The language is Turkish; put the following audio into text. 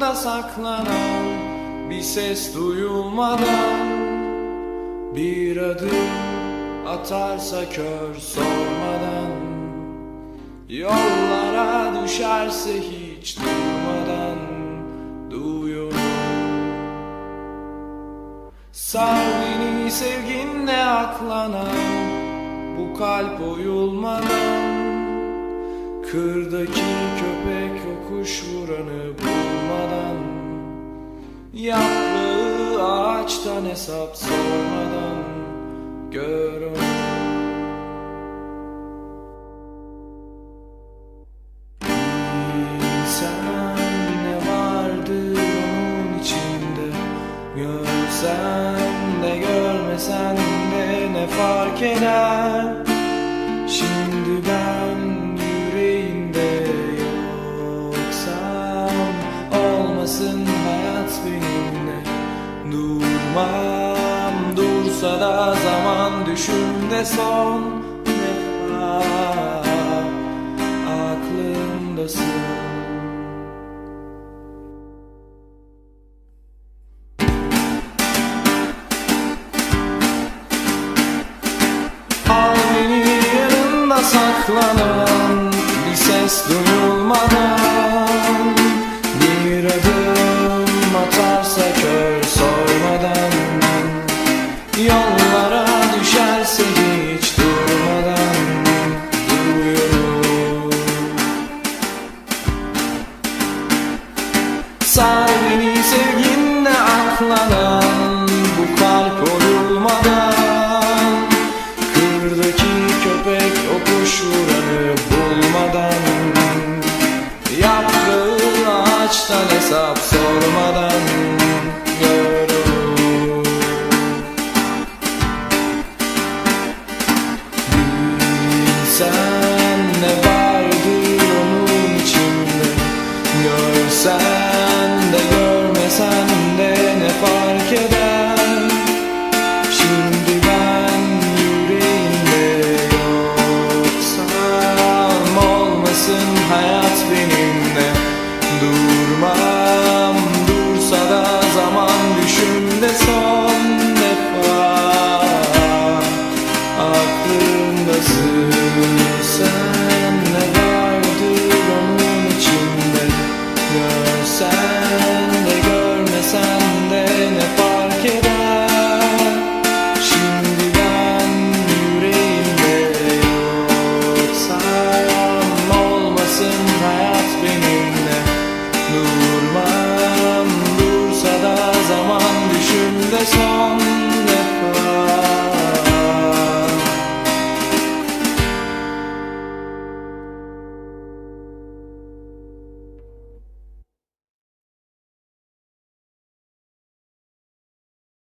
yanında saklanan bir ses duyulmadan bir adım atarsa kör sormadan Yollara düşerse hiç durmadan duyuyorum. Sar beni sevginle aklanan bu kalp oyulmadan Kırdaki köpek o kuş vuranı bulmadan Yaprağı ağaçtan hesap sormadan Gör onu Görsen de görmesen de ne fark eder? Şimdi Durmam dursa da zaman düşümde son defa Aklımdasın. Al beni yanında saklanan Bir ses duyulmadan Sen de görmesen de ne fark eder?